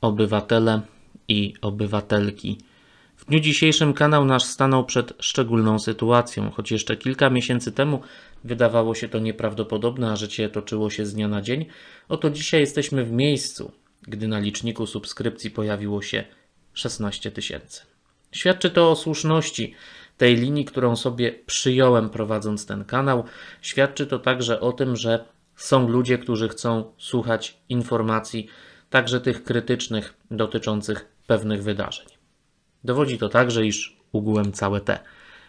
obywatele i obywatelki. W dniu dzisiejszym kanał nasz stanął przed szczególną sytuacją. Choć jeszcze kilka miesięcy temu wydawało się to nieprawdopodobne, a życie toczyło się z dnia na dzień, oto dzisiaj jesteśmy w miejscu, gdy na liczniku subskrypcji pojawiło się 16 tysięcy. Świadczy to o słuszności tej linii, którą sobie przyjąłem prowadząc ten kanał. Świadczy to także o tym, że są ludzie, którzy chcą słuchać informacji, także tych krytycznych dotyczących pewnych wydarzeń. Dowodzi to także, iż ugułem całe te.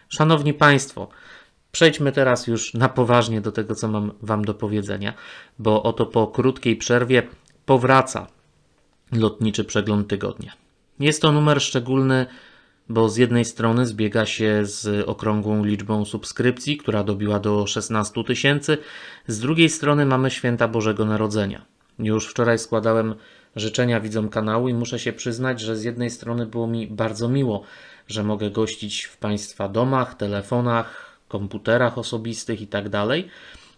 Szanowni Państwo, przejdźmy teraz już na poważnie do tego, co mam Wam do powiedzenia, bo oto po krótkiej przerwie powraca lotniczy przegląd tygodnia. Jest to numer szczególny, bo z jednej strony zbiega się z okrągłą liczbą subskrypcji, która dobiła do 16 tysięcy, z drugiej strony mamy święta Bożego Narodzenia. Już wczoraj składałem życzenia widzom kanału i muszę się przyznać, że z jednej strony było mi bardzo miło, że mogę gościć w Państwa domach, telefonach, komputerach osobistych itd.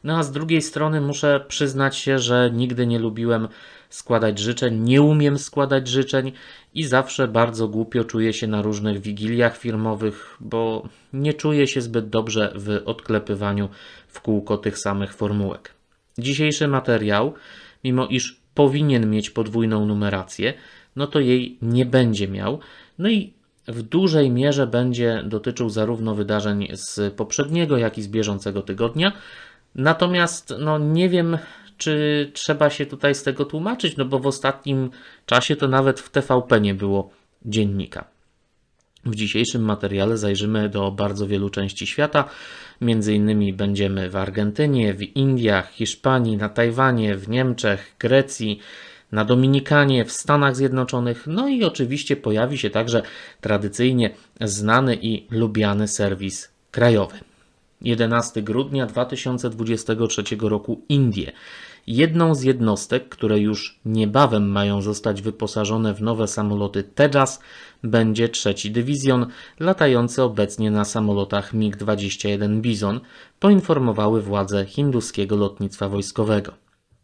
No a z drugiej strony muszę przyznać się, że nigdy nie lubiłem składać życzeń, nie umiem składać życzeń i zawsze bardzo głupio czuję się na różnych wigiliach firmowych, bo nie czuję się zbyt dobrze w odklepywaniu w kółko tych samych formułek. Dzisiejszy materiał, mimo iż powinien mieć podwójną numerację, no to jej nie będzie miał. No i w dużej mierze będzie dotyczył zarówno wydarzeń z poprzedniego, jak i z bieżącego tygodnia. Natomiast no, nie wiem, czy trzeba się tutaj z tego tłumaczyć, no bo w ostatnim czasie to nawet w TVP nie było dziennika. W dzisiejszym materiale zajrzymy do bardzo wielu części świata. Między innymi będziemy w Argentynie, w Indiach, Hiszpanii, na Tajwanie, w Niemczech, Grecji, na Dominikanie, w Stanach Zjednoczonych. No i oczywiście pojawi się także tradycyjnie znany i lubiany serwis krajowy. 11 grudnia 2023 roku Indie. Jedną z jednostek, które już niebawem mają zostać wyposażone w nowe samoloty Tejas, będzie trzeci dywizjon, latający obecnie na samolotach MiG-21 Bizon, poinformowały władze hinduskiego lotnictwa wojskowego.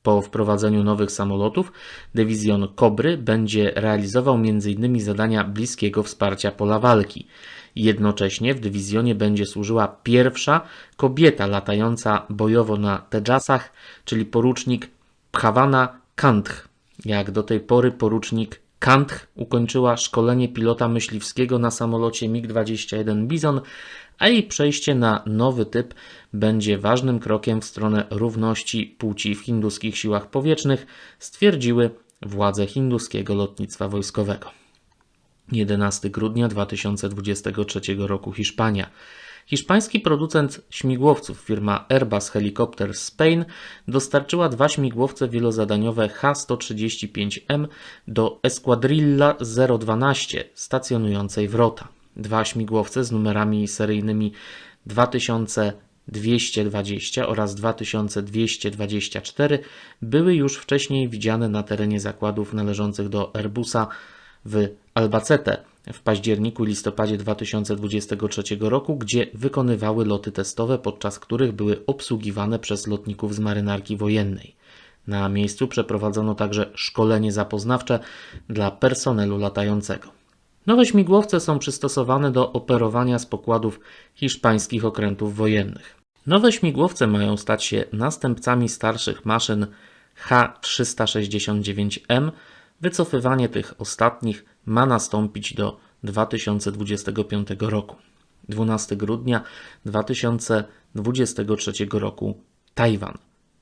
Po wprowadzeniu nowych samolotów, dywizjon Kobry będzie realizował m.in. zadania bliskiego wsparcia pola walki. Jednocześnie w dywizjonie będzie służyła pierwsza kobieta latająca bojowo na Tejasach, czyli porucznik Bhawana Kantch. Jak do tej pory porucznik Kantch ukończyła szkolenie pilota myśliwskiego na samolocie MiG-21 Bizon, a jej przejście na nowy typ będzie ważnym krokiem w stronę równości płci w hinduskich siłach powietrznych, stwierdziły władze hinduskiego lotnictwa wojskowego. 11 grudnia 2023 roku Hiszpania. Hiszpański producent śmigłowców firma Airbus Helicopters Spain dostarczyła dwa śmigłowce wielozadaniowe H-135M do Esquadrilla 012 stacjonującej w Rota. Dwa śmigłowce z numerami seryjnymi 2220 oraz 2224 były już wcześniej widziane na terenie zakładów należących do Airbusa w Albacete w październiku i listopadzie 2023 roku, gdzie wykonywały loty testowe, podczas których były obsługiwane przez lotników z marynarki wojennej. Na miejscu przeprowadzono także szkolenie zapoznawcze dla personelu latającego. Nowe śmigłowce są przystosowane do operowania z pokładów hiszpańskich okrętów wojennych. Nowe śmigłowce mają stać się następcami starszych maszyn H-369M. Wycofywanie tych ostatnich ma nastąpić do 2025 roku. 12 grudnia 2023 roku Tajwan.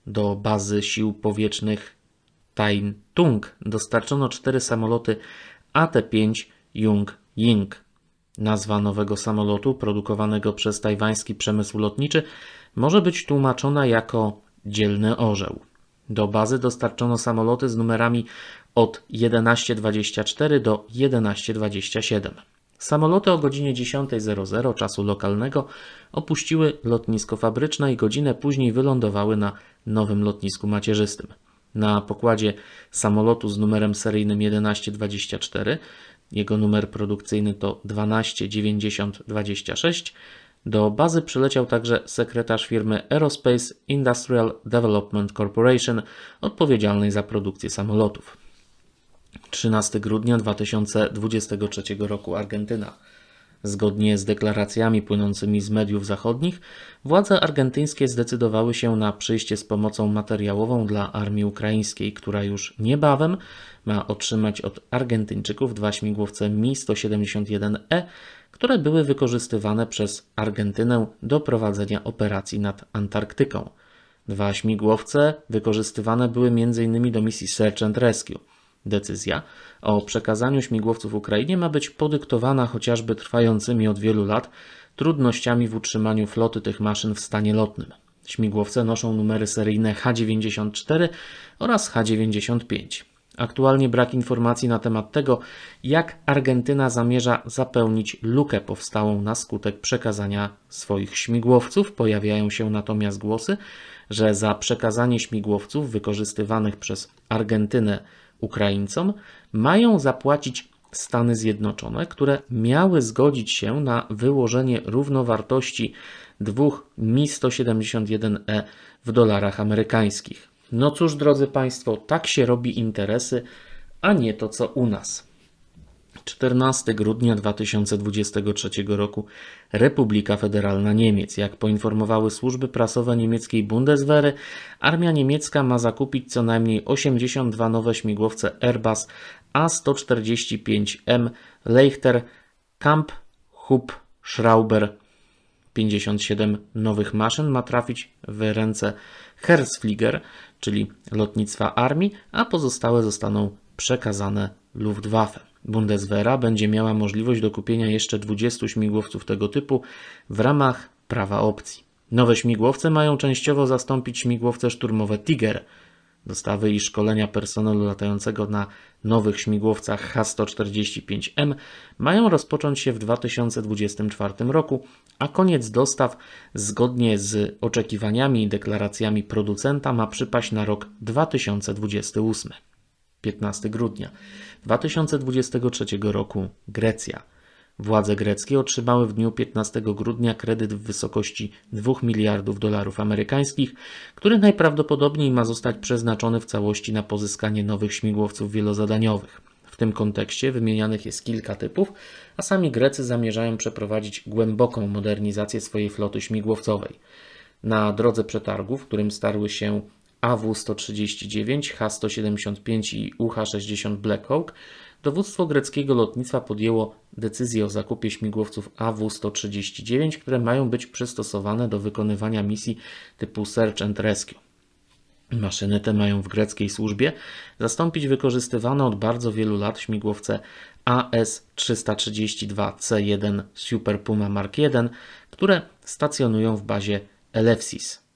Do bazy sił powietrznych Tung dostarczono cztery samoloty AT-5 Jung Ying. Nazwa nowego samolotu produkowanego przez tajwański przemysł lotniczy może być tłumaczona jako dzielny orzeł. Do bazy dostarczono samoloty z numerami od 11.24 do 11.27. Samoloty o godzinie 10.00 czasu lokalnego opuściły lotnisko fabryczne i godzinę później wylądowały na nowym lotnisku macierzystym. Na pokładzie samolotu z numerem seryjnym 1124, jego numer produkcyjny to 129026, do bazy przyleciał także sekretarz firmy Aerospace Industrial Development Corporation, odpowiedzialnej za produkcję samolotów. 13 grudnia 2023 roku Argentyna. Zgodnie z deklaracjami płynącymi z mediów zachodnich, władze argentyńskie zdecydowały się na przyjście z pomocą materiałową dla armii ukraińskiej, która już niebawem ma otrzymać od Argentyńczyków dwa śmigłowce Mi-171E, które były wykorzystywane przez Argentynę do prowadzenia operacji nad Antarktyką. Dwa śmigłowce wykorzystywane były m.in. do misji Search and Rescue. Decyzja o przekazaniu śmigłowców Ukrainie ma być podyktowana chociażby trwającymi od wielu lat trudnościami w utrzymaniu floty tych maszyn w stanie lotnym. Śmigłowce noszą numery seryjne H-94 oraz H-95. Aktualnie brak informacji na temat tego, jak Argentyna zamierza zapełnić lukę powstałą na skutek przekazania swoich śmigłowców. Pojawiają się natomiast głosy, że za przekazanie śmigłowców wykorzystywanych przez Argentynę Ukraińcom mają zapłacić Stany Zjednoczone, które miały zgodzić się na wyłożenie równowartości dwóch Mi-171E w dolarach amerykańskich. No cóż, drodzy Państwo, tak się robi interesy, a nie to co u nas. 14 grudnia 2023 roku Republika Federalna Niemiec. Jak poinformowały służby prasowe niemieckiej Bundeswehry, armia niemiecka ma zakupić co najmniej 82 nowe śmigłowce Airbus A145M Leichter Kamp Hub Schrauber 57 nowych maszyn ma trafić w ręce Herzflieger, czyli lotnictwa armii, a pozostałe zostaną przekazane Luftwaffe. Bundeswehra będzie miała możliwość dokupienia jeszcze 20 śmigłowców tego typu w ramach prawa opcji. Nowe śmigłowce mają częściowo zastąpić śmigłowce szturmowe Tiger. Dostawy i szkolenia personelu latającego na nowych śmigłowcach H-145M mają rozpocząć się w 2024 roku, a koniec dostaw zgodnie z oczekiwaniami i deklaracjami producenta ma przypaść na rok 2028. 15 grudnia 2023 roku Grecja. Władze greckie otrzymały w dniu 15 grudnia kredyt w wysokości 2 miliardów dolarów amerykańskich, który najprawdopodobniej ma zostać przeznaczony w całości na pozyskanie nowych śmigłowców wielozadaniowych. W tym kontekście wymienianych jest kilka typów, a sami Grecy zamierzają przeprowadzić głęboką modernizację swojej floty śmigłowcowej. Na drodze przetargu, w którym starły się AW-139, H-175 i UH-60 Black Hawk, dowództwo greckiego lotnictwa podjęło decyzję o zakupie śmigłowców AW-139, które mają być przystosowane do wykonywania misji typu Search and Rescue. Maszyny te mają w greckiej służbie zastąpić wykorzystywane od bardzo wielu lat śmigłowce AS-332C1 Super Puma Mark I, które stacjonują w bazie Elefsis.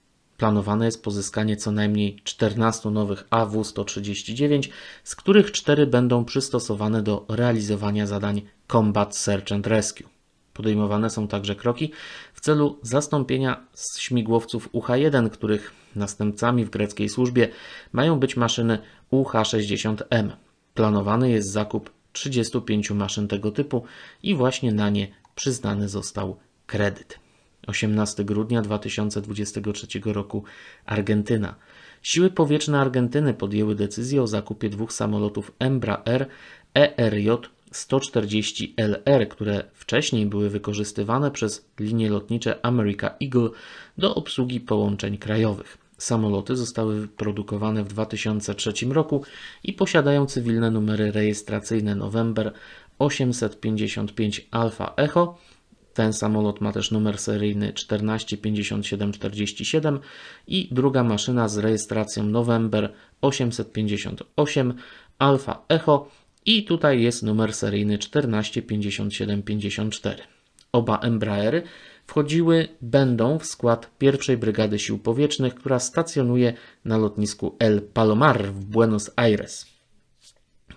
Planowane jest pozyskanie co najmniej 14 nowych AW-139, z których 4 będą przystosowane do realizowania zadań Combat Search and Rescue. Podejmowane są także kroki w celu zastąpienia śmigłowców UH-1, których następcami w greckiej służbie mają być maszyny UH-60M. Planowany jest zakup 35 maszyn tego typu i właśnie na nie przyznany został kredyt. 18 grudnia 2023 roku Argentyna. Siły powietrzne Argentyny podjęły decyzję o zakupie dwóch samolotów Embraer ERJ 140LR, które wcześniej były wykorzystywane przez linie lotnicze America Eagle do obsługi połączeń krajowych. Samoloty zostały wyprodukowane w 2003 roku i posiadają cywilne numery rejestracyjne November 855 Alpha Echo ten samolot ma też numer seryjny 145747 i druga maszyna z rejestracją November 858 Alfa Echo i tutaj jest numer seryjny 145754. Oba Embraery wchodziły będą w skład pierwszej Brygady Sił Powietrznych, która stacjonuje na lotnisku El Palomar w Buenos Aires.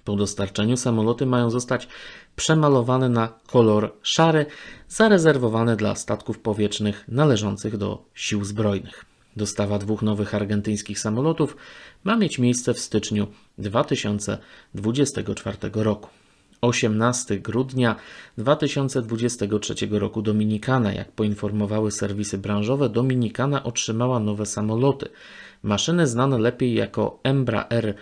Po dostarczeniu samoloty mają zostać przemalowane na kolor szary, zarezerwowane dla statków powietrznych należących do sił zbrojnych. Dostawa dwóch nowych argentyńskich samolotów ma mieć miejsce w styczniu 2024 roku. 18 grudnia 2023 roku Dominikana, jak poinformowały serwisy branżowe, Dominikana otrzymała nowe samoloty. Maszyny znane lepiej jako Embraer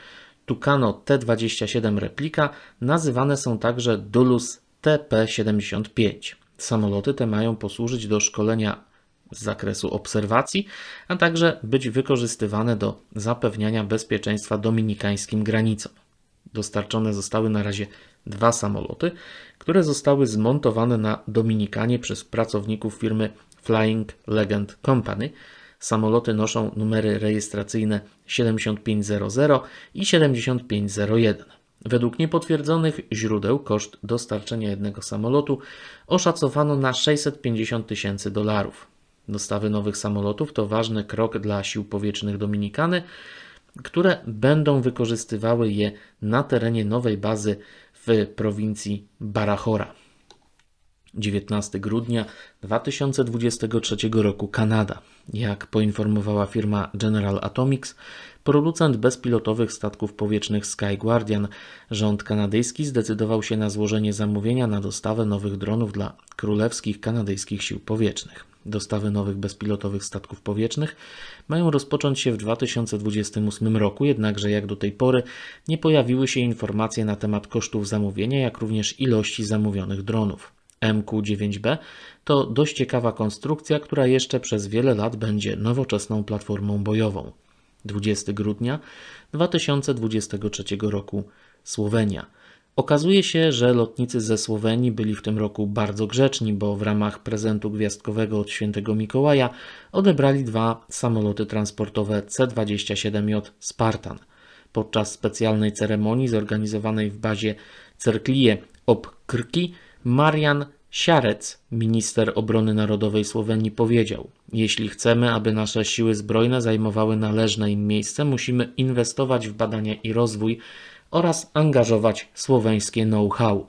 Tucano T-27 replika nazywane są także Dulus TP-75. Samoloty te mają posłużyć do szkolenia z zakresu obserwacji, a także być wykorzystywane do zapewniania bezpieczeństwa dominikańskim granicom. Dostarczone zostały na razie dwa samoloty, które zostały zmontowane na Dominikanie przez pracowników firmy Flying Legend Company. Samoloty noszą numery rejestracyjne 7500 i 7501. Według niepotwierdzonych źródeł koszt dostarczenia jednego samolotu oszacowano na 650 tysięcy dolarów. Dostawy nowych samolotów to ważny krok dla sił powietrznych Dominikany, które będą wykorzystywały je na terenie nowej bazy w prowincji Barahora. 19 grudnia 2023 roku Kanada. Jak poinformowała firma General Atomics, producent bezpilotowych statków powietrznych Sky Guardian, rząd kanadyjski zdecydował się na złożenie zamówienia na dostawę nowych dronów dla królewskich kanadyjskich sił powietrznych. Dostawy nowych bezpilotowych statków powietrznych mają rozpocząć się w 2028 roku, jednakże jak do tej pory nie pojawiły się informacje na temat kosztów zamówienia, jak również ilości zamówionych dronów. MQ-9B to dość ciekawa konstrukcja, która jeszcze przez wiele lat będzie nowoczesną platformą bojową. 20 grudnia 2023 roku Słowenia. Okazuje się, że lotnicy ze Słowenii byli w tym roku bardzo grzeczni, bo w ramach prezentu gwiazdkowego od świętego Mikołaja odebrali dwa samoloty transportowe C-27J Spartan. Podczas specjalnej ceremonii zorganizowanej w bazie Cerklije ob Krki Marian Siarec, minister obrony narodowej Słowenii, powiedział: Jeśli chcemy, aby nasze siły zbrojne zajmowały należne im miejsce, musimy inwestować w badania i rozwój oraz angażować słoweńskie know-how.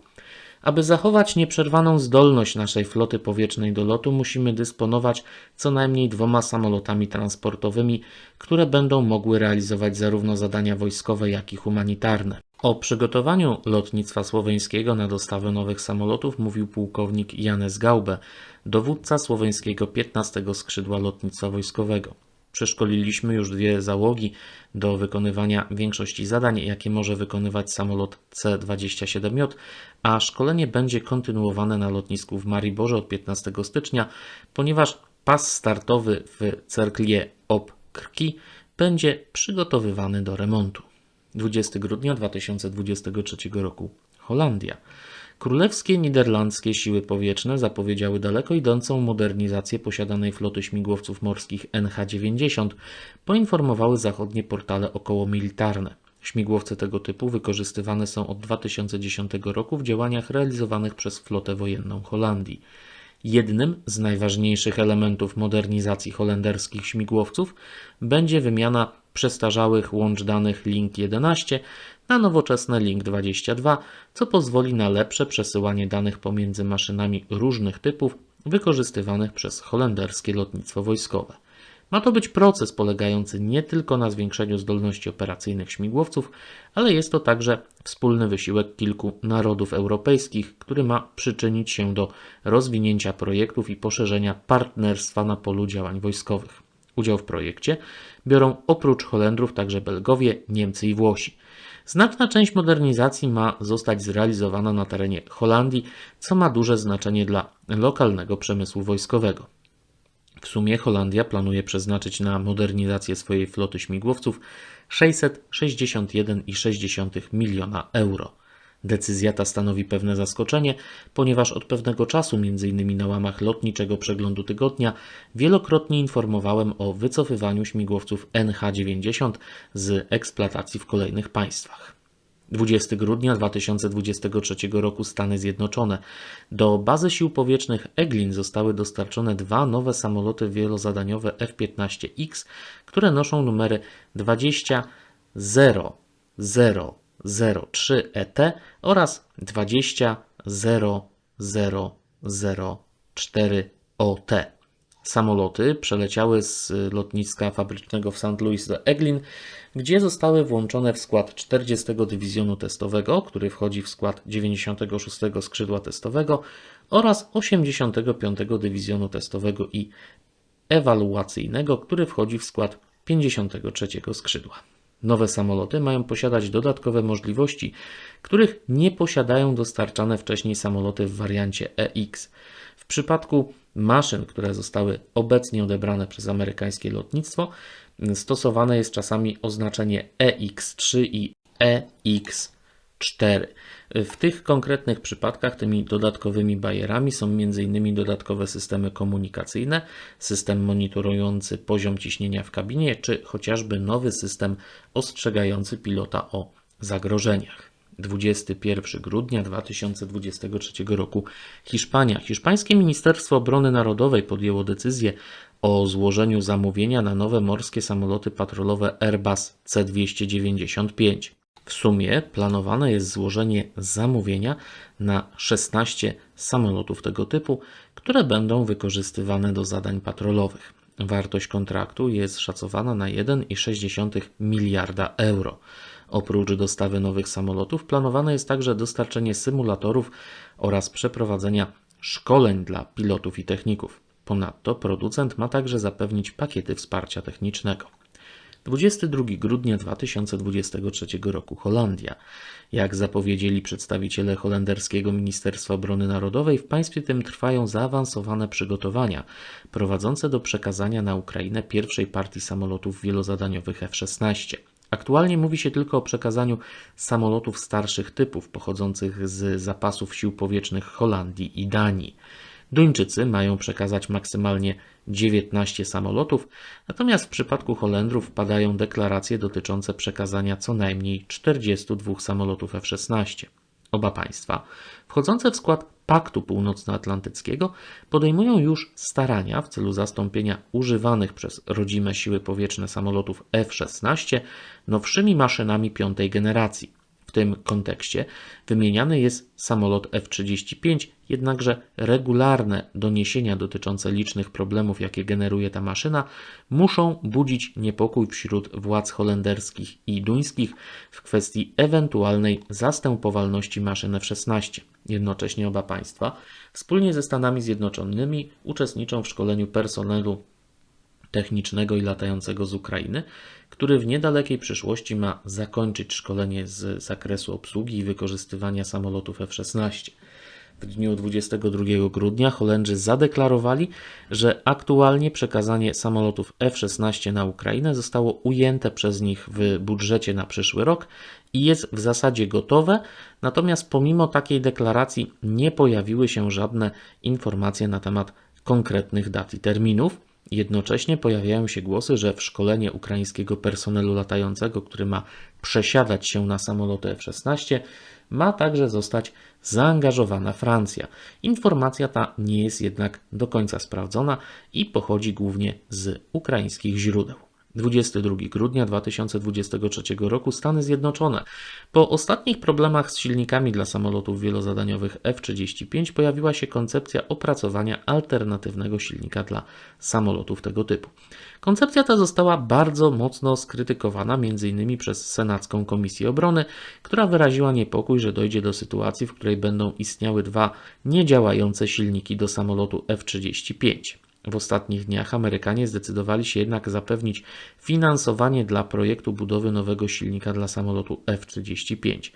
Aby zachować nieprzerwaną zdolność naszej floty powietrznej do lotu, musimy dysponować co najmniej dwoma samolotami transportowymi, które będą mogły realizować zarówno zadania wojskowe, jak i humanitarne. O przygotowaniu lotnictwa słoweńskiego na dostawę nowych samolotów mówił pułkownik Janes Gaube, dowódca słoweńskiego 15 skrzydła lotnictwa wojskowego. Przeszkoliliśmy już dwie załogi do wykonywania większości zadań, jakie może wykonywać samolot C-27J, a szkolenie będzie kontynuowane na lotnisku w Mariborze od 15 stycznia, ponieważ pas startowy w Cerklie ob Krki będzie przygotowywany do remontu. 20 grudnia 2023 roku Holandia. Królewskie niderlandzkie siły powietrzne zapowiedziały daleko idącą modernizację posiadanej floty śmigłowców morskich NH-90, poinformowały zachodnie portale okołomilitarne. Śmigłowce tego typu wykorzystywane są od 2010 roku w działaniach realizowanych przez flotę wojenną Holandii. Jednym z najważniejszych elementów modernizacji holenderskich śmigłowców będzie wymiana przestarzałych łącz danych Link 11 na nowoczesne Link 22, co pozwoli na lepsze przesyłanie danych pomiędzy maszynami różnych typów wykorzystywanych przez holenderskie lotnictwo wojskowe. Ma to być proces polegający nie tylko na zwiększeniu zdolności operacyjnych śmigłowców, ale jest to także wspólny wysiłek kilku narodów europejskich, który ma przyczynić się do rozwinięcia projektów i poszerzenia partnerstwa na polu działań wojskowych. Udział w projekcie biorą oprócz Holendrów także Belgowie, Niemcy i Włosi. Znaczna część modernizacji ma zostać zrealizowana na terenie Holandii, co ma duże znaczenie dla lokalnego przemysłu wojskowego. W sumie Holandia planuje przeznaczyć na modernizację swojej floty śmigłowców 661,6 miliona euro. Decyzja ta stanowi pewne zaskoczenie, ponieważ od pewnego czasu, m.in. na łamach lotniczego przeglądu tygodnia, wielokrotnie informowałem o wycofywaniu śmigłowców NH-90 z eksploatacji w kolejnych państwach. 20 grudnia 2023 roku Stany Zjednoczone. Do bazy sił powietrznych Eglin zostały dostarczone dwa nowe samoloty wielozadaniowe F-15X, które noszą numery 20 03 ET oraz 20 0004 OT. Samoloty przeleciały z lotniska fabrycznego w St. Louis do Eglin, gdzie zostały włączone w skład 40 Dywizjonu Testowego, który wchodzi w skład 96 Skrzydła Testowego oraz 85 Dywizjonu Testowego i Ewaluacyjnego, który wchodzi w skład 53 Skrzydła. Nowe samoloty mają posiadać dodatkowe możliwości, których nie posiadają dostarczane wcześniej samoloty w wariancie EX. W przypadku maszyn, które zostały obecnie odebrane przez amerykańskie lotnictwo, stosowane jest czasami oznaczenie EX3 i EX4. W tych konkretnych przypadkach tymi dodatkowymi barierami są m.in. dodatkowe systemy komunikacyjne, system monitorujący poziom ciśnienia w kabinie, czy chociażby nowy system ostrzegający pilota o zagrożeniach. 21 grudnia 2023 roku Hiszpania. Hiszpańskie Ministerstwo Obrony Narodowej podjęło decyzję o złożeniu zamówienia na nowe morskie samoloty patrolowe Airbus C295. W sumie planowane jest złożenie zamówienia na 16 samolotów tego typu, które będą wykorzystywane do zadań patrolowych. Wartość kontraktu jest szacowana na 1,6 miliarda euro. Oprócz dostawy nowych samolotów planowane jest także dostarczenie symulatorów oraz przeprowadzenia szkoleń dla pilotów i techników. Ponadto producent ma także zapewnić pakiety wsparcia technicznego. 22 grudnia 2023 roku Holandia. Jak zapowiedzieli przedstawiciele holenderskiego Ministerstwa Obrony Narodowej, w państwie tym trwają zaawansowane przygotowania prowadzące do przekazania na Ukrainę pierwszej partii samolotów wielozadaniowych F-16. Aktualnie mówi się tylko o przekazaniu samolotów starszych typów pochodzących z zapasów sił powietrznych Holandii i Danii. Duńczycy mają przekazać maksymalnie 19 samolotów, natomiast w przypadku Holendrów padają deklaracje dotyczące przekazania co najmniej 42 samolotów F-16. Oba państwa, wchodzące w skład Paktu Północnoatlantyckiego, podejmują już starania w celu zastąpienia używanych przez rodzime siły powietrzne samolotów F-16 nowszymi maszynami piątej generacji tym kontekście wymieniany jest samolot F-35, jednakże regularne doniesienia dotyczące licznych problemów, jakie generuje ta maszyna, muszą budzić niepokój wśród władz holenderskich i duńskich w kwestii ewentualnej zastępowalności maszyn F-16. Jednocześnie oba państwa wspólnie ze Stanami Zjednoczonymi uczestniczą w szkoleniu personelu technicznego i latającego z Ukrainy, który w niedalekiej przyszłości ma zakończyć szkolenie z zakresu obsługi i wykorzystywania samolotów F-16. W dniu 22 grudnia Holendrzy zadeklarowali, że aktualnie przekazanie samolotów F-16 na Ukrainę zostało ujęte przez nich w budżecie na przyszły rok i jest w zasadzie gotowe, natomiast pomimo takiej deklaracji nie pojawiły się żadne informacje na temat konkretnych dat i terminów. Jednocześnie pojawiają się głosy, że w szkolenie ukraińskiego personelu latającego, który ma przesiadać się na samoloty F-16, ma także zostać zaangażowana Francja. Informacja ta nie jest jednak do końca sprawdzona i pochodzi głównie z ukraińskich źródeł. 22 grudnia 2023 roku Stany Zjednoczone. Po ostatnich problemach z silnikami dla samolotów wielozadaniowych F-35 pojawiła się koncepcja opracowania alternatywnego silnika dla samolotów tego typu. Koncepcja ta została bardzo mocno skrytykowana m.in. przez Senacką Komisję Obrony, która wyraziła niepokój, że dojdzie do sytuacji, w której będą istniały dwa niedziałające silniki do samolotu F-35. W ostatnich dniach Amerykanie zdecydowali się jednak zapewnić finansowanie dla projektu budowy nowego silnika dla samolotu F-35.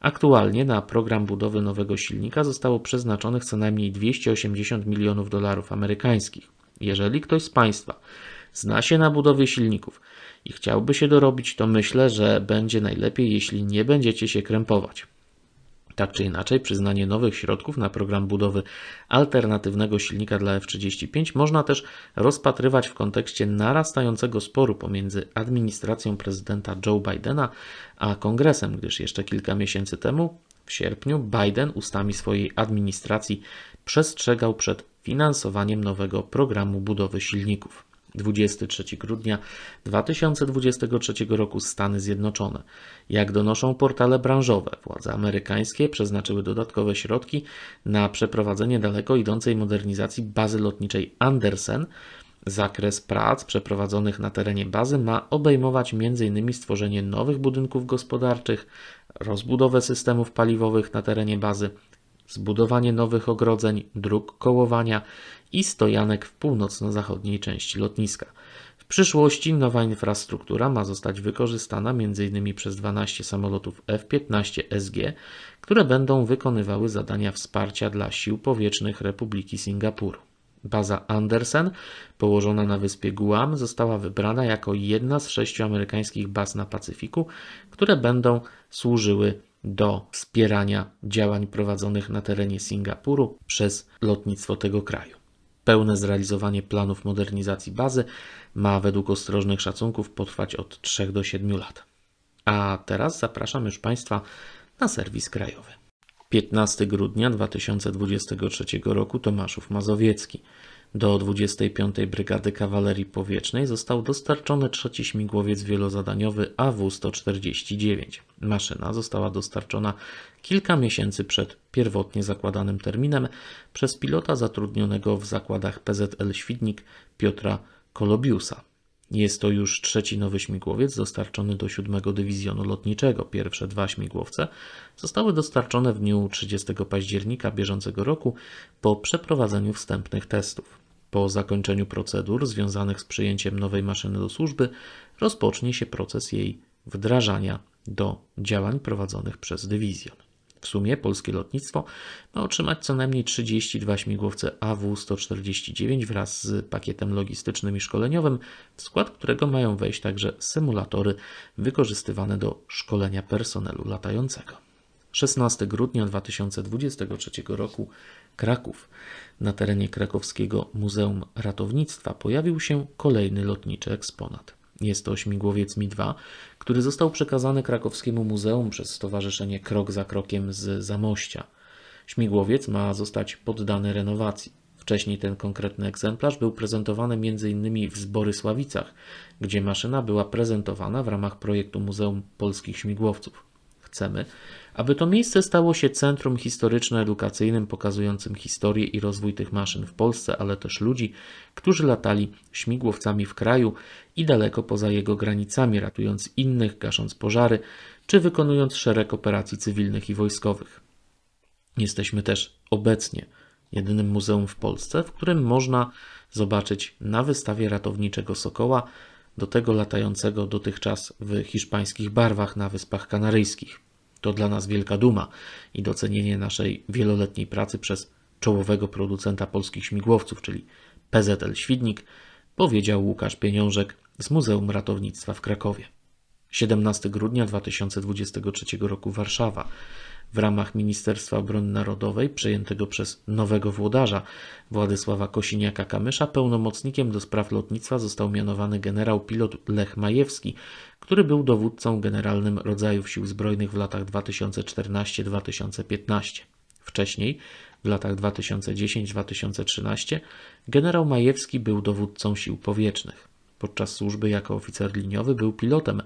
Aktualnie na program budowy nowego silnika zostało przeznaczonych co najmniej 280 milionów dolarów amerykańskich. Jeżeli ktoś z Państwa zna się na budowie silników i chciałby się dorobić, to myślę, że będzie najlepiej, jeśli nie będziecie się krępować. Tak czy inaczej, przyznanie nowych środków na program budowy alternatywnego silnika dla F-35 można też rozpatrywać w kontekście narastającego sporu pomiędzy administracją prezydenta Joe Bidena a kongresem, gdyż jeszcze kilka miesięcy temu, w sierpniu, Biden ustami swojej administracji przestrzegał przed finansowaniem nowego programu budowy silników. 23 grudnia 2023 roku Stany Zjednoczone. Jak donoszą portale branżowe, władze amerykańskie przeznaczyły dodatkowe środki na przeprowadzenie daleko idącej modernizacji bazy lotniczej Andersen. Zakres prac przeprowadzonych na terenie bazy ma obejmować m.in. stworzenie nowych budynków gospodarczych, rozbudowę systemów paliwowych na terenie bazy, zbudowanie nowych ogrodzeń, dróg kołowania i stojanek w północno-zachodniej części lotniska. W przyszłości nowa infrastruktura ma zostać wykorzystana m.in. przez 12 samolotów F-15 SG, które będą wykonywały zadania wsparcia dla sił powietrznych Republiki Singapuru. Baza Andersen, położona na wyspie Guam, została wybrana jako jedna z sześciu amerykańskich baz na Pacyfiku, które będą służyły do wspierania działań prowadzonych na terenie Singapuru przez lotnictwo tego kraju. Pełne zrealizowanie planów modernizacji bazy ma według ostrożnych szacunków potrwać od 3 do 7 lat. A teraz zapraszam już Państwa na serwis krajowy. 15 grudnia 2023 roku Tomaszów Mazowiecki. Do 25. Brygady Kawalerii Powietrznej został dostarczony trzeci śmigłowiec wielozadaniowy AW-149. Maszyna została dostarczona kilka miesięcy przed pierwotnie zakładanym terminem przez pilota zatrudnionego w zakładach PZL Świdnik Piotra Kolobiusa. Jest to już trzeci nowy śmigłowiec dostarczony do 7 Dywizjonu Lotniczego. Pierwsze dwa śmigłowce zostały dostarczone w dniu 30 października bieżącego roku po przeprowadzeniu wstępnych testów. Po zakończeniu procedur związanych z przyjęciem nowej maszyny do służby rozpocznie się proces jej wdrażania do działań prowadzonych przez dywizjon. W sumie polskie lotnictwo ma otrzymać co najmniej 32 śmigłowce AW-149 wraz z pakietem logistycznym i szkoleniowym, w skład którego mają wejść także symulatory wykorzystywane do szkolenia personelu latającego. 16 grudnia 2023 roku Kraków. Na terenie krakowskiego Muzeum Ratownictwa pojawił się kolejny lotniczy eksponat. Jest to śmigłowiec Mi-2, który został przekazany krakowskiemu muzeum przez Stowarzyszenie Krok za Krokiem z Zamościa. Śmigłowiec ma zostać poddany renowacji. Wcześniej ten konkretny egzemplarz był prezentowany m.in. w Zborysławicach, gdzie maszyna była prezentowana w ramach projektu Muzeum Polskich Śmigłowców. Chcemy, aby to miejsce stało się centrum historyczno-edukacyjnym pokazującym historię i rozwój tych maszyn w Polsce, ale też ludzi, którzy latali śmigłowcami w kraju i daleko poza jego granicami, ratując innych, gasząc pożary czy wykonując szereg operacji cywilnych i wojskowych. Jesteśmy też obecnie jedynym muzeum w Polsce, w którym można zobaczyć na wystawie ratowniczego Sokoła, do tego latającego dotychczas w hiszpańskich barwach na Wyspach Kanaryjskich. To dla nas wielka duma i docenienie naszej wieloletniej pracy przez czołowego producenta polskich śmigłowców, czyli PZL Świdnik, powiedział Łukasz Pieniążek z Muzeum Ratownictwa w Krakowie. 17 grudnia 2023 roku Warszawa. W ramach Ministerstwa Obrony Narodowej, przejętego przez nowego włodarza Władysława Kosiniaka-Kamysza, pełnomocnikiem do spraw lotnictwa został mianowany generał pilot Lech Majewski, który był dowódcą generalnym rodzajów sił zbrojnych w latach 2014-2015. Wcześniej, w latach 2010-2013, generał Majewski był dowódcą sił powietrznych. Podczas służby jako oficer liniowy był pilotem,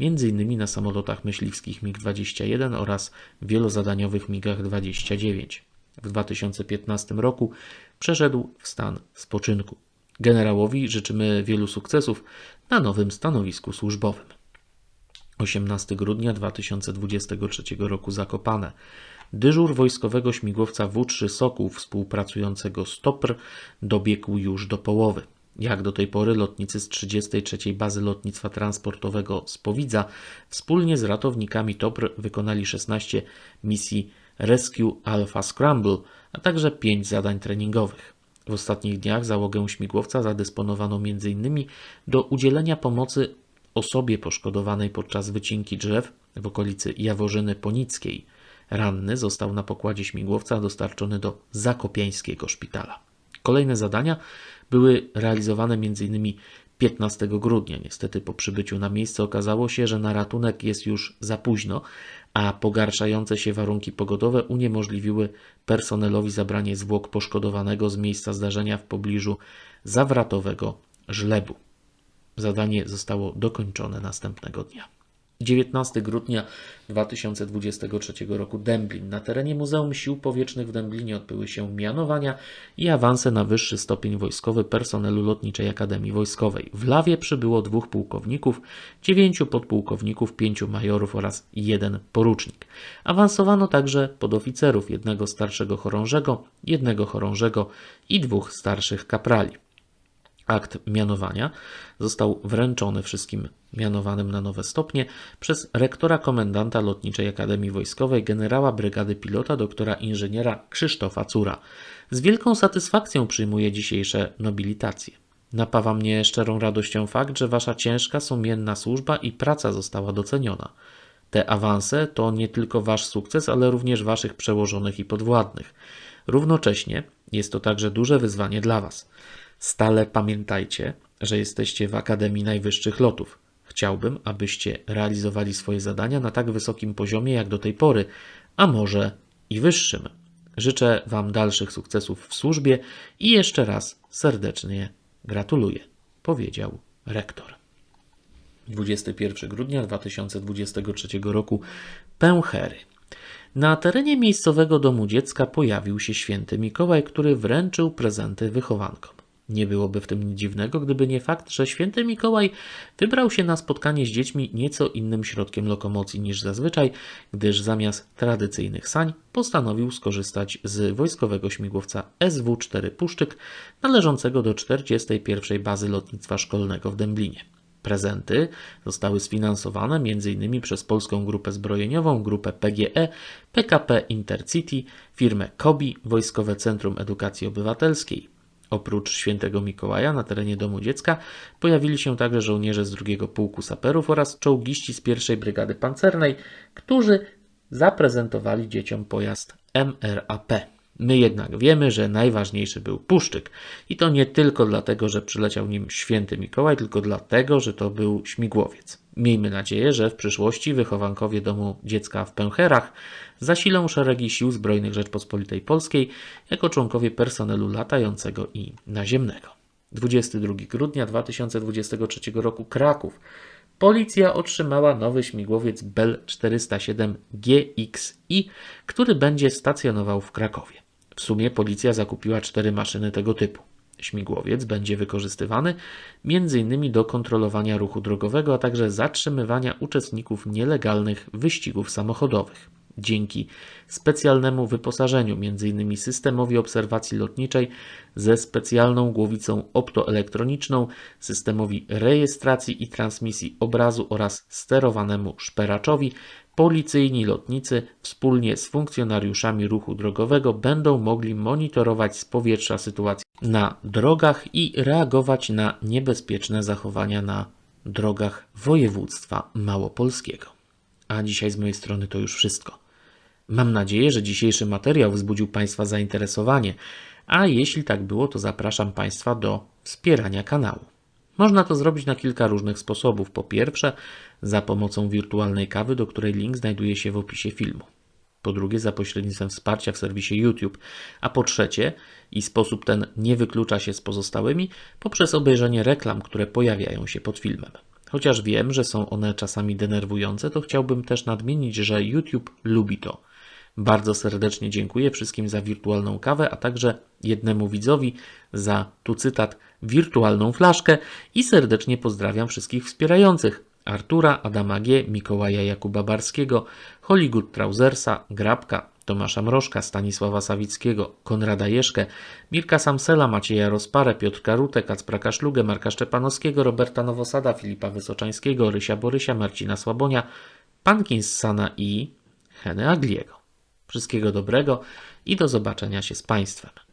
m.in. na samolotach myśliwskich MiG-21 oraz wielozadaniowych MiGach-29. W 2015 roku przeszedł w stan spoczynku. Generałowi życzymy wielu sukcesów na nowym stanowisku służbowym. 18 grudnia 2023 roku Zakopane. Dyżur wojskowego śmigłowca W3 Sokół współpracującego z TOPR dobiegł już do połowy. Jak do tej pory lotnicy z 33. Bazy Lotnictwa Transportowego z Powidza wspólnie z ratownikami TOPR wykonali 16 misji Rescue Alpha Scramble, a także 5 zadań treningowych. W ostatnich dniach załogę śmigłowca zadysponowano m.in. do udzielenia pomocy osobie poszkodowanej podczas wycinki drzew w okolicy Jaworzyny Ponickiej. Ranny został na pokładzie śmigłowca dostarczony do Zakopiańskiego szpitala. Kolejne zadania były realizowane m.in. 15 grudnia. Niestety po przybyciu na miejsce okazało się, że na ratunek jest już za późno, a pogarszające się warunki pogodowe uniemożliwiły personelowi zabranie zwłok poszkodowanego z miejsca zdarzenia w pobliżu zawratowego żlebu. Zadanie zostało dokończone następnego dnia. 19 grudnia 2023 roku Dęblin. Na terenie Muzeum Sił Powietrznych w Dęblinie odbyły się mianowania i awanse na wyższy stopień wojskowy personelu Lotniczej Akademii Wojskowej. W Lawie przybyło dwóch pułkowników, dziewięciu podpułkowników, pięciu majorów oraz jeden porucznik. Awansowano także podoficerów, jednego starszego chorążego, jednego chorążego i dwóch starszych kaprali. Akt mianowania został wręczony wszystkim mianowanym na nowe stopnie przez rektora komendanta Lotniczej Akademii Wojskowej generała brygady pilota doktora inżyniera Krzysztofa Cura. Z wielką satysfakcją przyjmuję dzisiejsze nobilitacje. Napawa mnie szczerą radością fakt, że wasza ciężka, sumienna służba i praca została doceniona. Te awanse to nie tylko wasz sukces, ale również waszych przełożonych i podwładnych. Równocześnie jest to także duże wyzwanie dla was. Stale pamiętajcie, że jesteście w Akademii Najwyższych Lotów. Chciałbym, abyście realizowali swoje zadania na tak wysokim poziomie jak do tej pory, a może i wyższym. Życzę Wam dalszych sukcesów w służbie i jeszcze raz serdecznie gratuluję, powiedział rektor. 21 grudnia 2023 roku Pęchery. Na terenie miejscowego domu dziecka pojawił się święty Mikołaj, który wręczył prezenty wychowankom. Nie byłoby w tym nic dziwnego, gdyby nie fakt, że święty Mikołaj wybrał się na spotkanie z dziećmi nieco innym środkiem lokomocji niż zazwyczaj, gdyż zamiast tradycyjnych sań postanowił skorzystać z wojskowego śmigłowca SW-4 Puszczyk należącego do 41. Bazy Lotnictwa Szkolnego w Dęblinie. Prezenty zostały sfinansowane m.in. przez Polską Grupę Zbrojeniową, Grupę PGE, PKP Intercity, firmę KOBI, Wojskowe Centrum Edukacji Obywatelskiej. Oprócz świętego Mikołaja na terenie Domu Dziecka pojawili się także żołnierze z drugiego pułku saperów oraz czołgiści z pierwszej brygady pancernej, którzy zaprezentowali dzieciom pojazd MRAP. My jednak wiemy, że najważniejszy był Puszczyk. I to nie tylko dlatego, że przyleciał nim święty Mikołaj, tylko dlatego, że to był śmigłowiec. Miejmy nadzieję, że w przyszłości wychowankowie domu dziecka w Pęcherach zasilą szeregi sił zbrojnych Rzeczpospolitej Polskiej jako członkowie personelu latającego i naziemnego. 22 grudnia 2023 roku Kraków. Policja otrzymała nowy śmigłowiec Bell 407 GXI, który będzie stacjonował w Krakowie. W sumie policja zakupiła cztery maszyny tego typu. Śmigłowiec będzie wykorzystywany m.in. do kontrolowania ruchu drogowego, a także zatrzymywania uczestników nielegalnych wyścigów samochodowych. Dzięki specjalnemu wyposażeniu, m.in. systemowi obserwacji lotniczej ze specjalną głowicą optoelektroniczną, systemowi rejestracji i transmisji obrazu oraz sterowanemu szperaczowi, policyjni lotnicy wspólnie z funkcjonariuszami ruchu drogowego będą mogli monitorować z powietrza sytuację na drogach i reagować na niebezpieczne zachowania na drogach województwa małopolskiego. A dzisiaj z mojej strony to już wszystko. Mam nadzieję, że dzisiejszy materiał wzbudził Państwa zainteresowanie, a jeśli tak było, to zapraszam Państwa do wspierania kanału. Można to zrobić na kilka różnych sposobów. Po pierwsze, za pomocą wirtualnej kawy, do której link znajduje się w opisie filmu. Po drugie, za pośrednictwem wsparcia w serwisie YouTube. A po trzecie, i sposób ten nie wyklucza się z pozostałymi, poprzez obejrzenie reklam, które pojawiają się pod filmem. Chociaż wiem, że są one czasami denerwujące, to chciałbym też nadmienić, że YouTube lubi to. Bardzo serdecznie dziękuję wszystkim za wirtualną kawę, a także jednemu widzowi za, tu cytat, wirtualną flaszkę i serdecznie pozdrawiam wszystkich wspierających. Artura, Adama G., Mikołaja Jakuba Barskiego, Hollywood Trausersa, Grabka, Tomasza Mrożka, Stanisława Sawickiego, Konrada Jeszkę, Mirka Samsela, Macieja Rozparę, Piotrka Rutę, Kacpra Kaszlugę, Marka Szczepanowskiego, Roberta Nowosada, Filipa Wysoczańskiego, Rysia Borysia, Marcina Słabonia, Pankinssana i Heny Agliego. Wszystkiego dobrego i do zobaczenia się z Państwem.